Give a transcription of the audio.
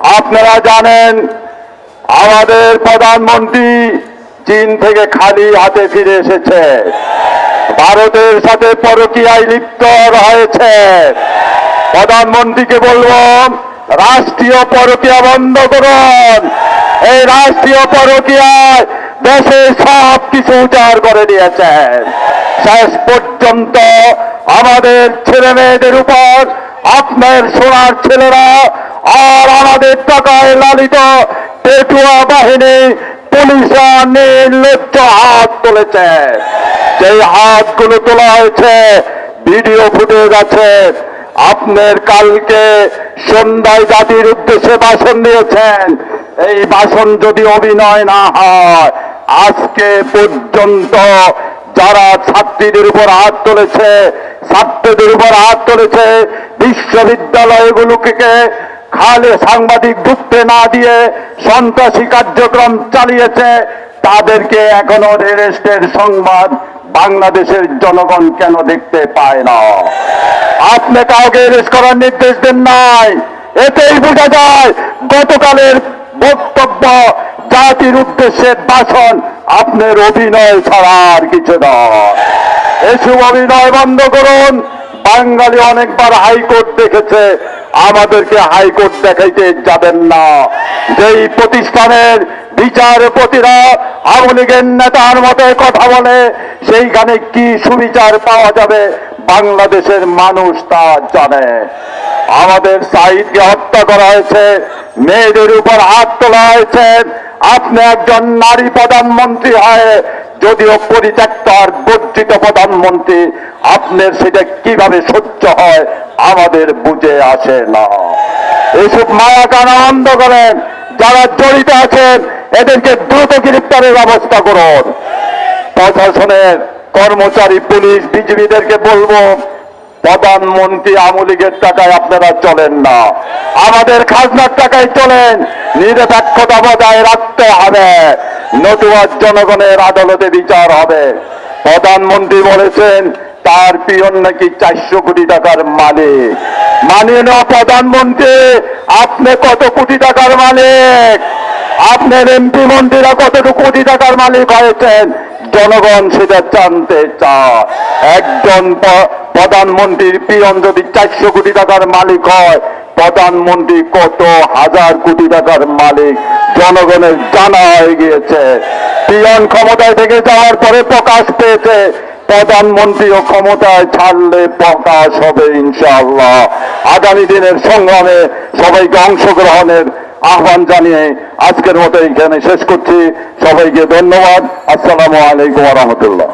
আপনারা জানেন, আমাদের প্রধানমন্ত্রী চীন থেকে খালি হাতে ফিরে এসেছে। ভারতের সাথে পরকীয়ায় লিপ্ত রয়েছে। প্রধানমন্ত্রীকে বলব, রাষ্ট্রীয় পরকীয়া বন্ধ করুন। এই রাষ্ট্রীয় পরকীয়ায় দেশে সব কিছু উজাড় করে দিয়েছেন। শেষ পর্যন্ত আমাদের ছেলে মেয়েদের উপর আপনার সোনার ছেলেরা আমাদের টাকায় লালিত পেটুয়া বাহিনী পুলিশরা নির্লজ্জ হাত তুলেছে। সেই হাতগুলো তোলা হয়েছে, ভিডিও ফুটেজ আছে। আপনার কালকে সন্ধ্যায় জাতির উদ্দেশ্যে ভাষণ দিয়েছেন। এই ভাষণ যদি অভিনয় না হয়, আজকে পর্যন্ত যারা ছাত্রীদের উপর হাত তুলেছে, ছাত্রদের উপর হাত তুলেছে, বিশ্ববিদ্যালয়গুলোকে খালে সাংবাদিক ঢুকতে না দিয়ে সন্ত্রাসী কার্যক্রম চালিয়েছে, তাদেরকে এখনও রেস্টের সংবাদ বাংলাদেশের জনগণ কেন দেখতে পায় না? আপনি কাউকে রেস্ট করার নির্দেশ দেন নাই। এতেই বোঝা যায় গতকালের বক্তব্য, জাতির উদ্দেশ্যে ভাষণ, আপনার অভিনয় ছাড়া আর কিছু নয় এসব অভিনয় বন্ধ করুন। বাঙালি অনেকবার হাইকোর্ট দেখেছে আমাদেরকে হাইকোর্ট দেখাইতে যাবেন না। যেই প্রতিষ্ঠানের বিচারপতিরা আওয়ামী লীগের নেতার মতো কথা বলে, সেইখানে কি সুবিচার পাওয়া যাবে বাংলাদেশের মানুষ তা জানে। আমাদের সাইদকে হত্যা করা হয়েছে, মেয়েদের উপর হাত তোলা হয়েছে। আপনি একজন নারী প্রধানমন্ত্রী হয়, যদিও পরিত্যক্ত আর বর্জিত প্রধানমন্ত্রী আপনার সেটা কীভাবে সহ্য হয়, আমাদের বুঝে আসে না। এইসব মায়া কানা বন্ধ করেন, যারা জড়িত আছেন, এদেরকে দ্রুত গ্রেপ্তারের ব্যবস্থা করুন। প্রশাসনের কর্মচারী, পুলিশ, বিজিবিদেরকে বলব, প্রধানমন্ত্রী আওয়ামী লীগের টাকায় আপনারা চলেন না। আমাদের খাজনার টাকায় চলেন, নিরপেক্ষতা বজায় রাখতে হবে, নতুবা জনগণের আদালতে বিচার হবে। প্রধানমন্ত্রী বলেছেন তার পিয়ন নাকি চারশো কোটি টাকার মালিক? মানিয়ে নেওয়া প্রধানমন্ত্রী, আপনি কত কোটি টাকার মালিক? আপনার এমপি মন্ত্রীরা কতটুকু কোটি টাকার মালিক হয়েছেন? জনগণ সেটা জানতে চায়। একজন প্রধানমন্ত্রীর পিয়ন যদি চারশো কোটি টাকার মালিক হয়, প্রধানমন্ত্রী কত হাজার কোটি টাকার মালিক? জনগণের জানা হয়ে গিয়েছে। পিয়ন ক্ষমতায় থেকে যাওয়ার পরে প্রকাশ পেয়েছে প্রধানমন্ত্রীও ক্ষমতায় ছাড়লে প্রকাশ হবে ইনশাআল্লাহ। আগামী দিনের সংগ্রামে সবাইকে অংশগ্রহণের আহ্বান জানিয়ে আজকের মতো এখানে শেষ করছি। সবাইকে ধন্যবাদ। আসসালামু আলাইকুম রহমতুল্লাহ।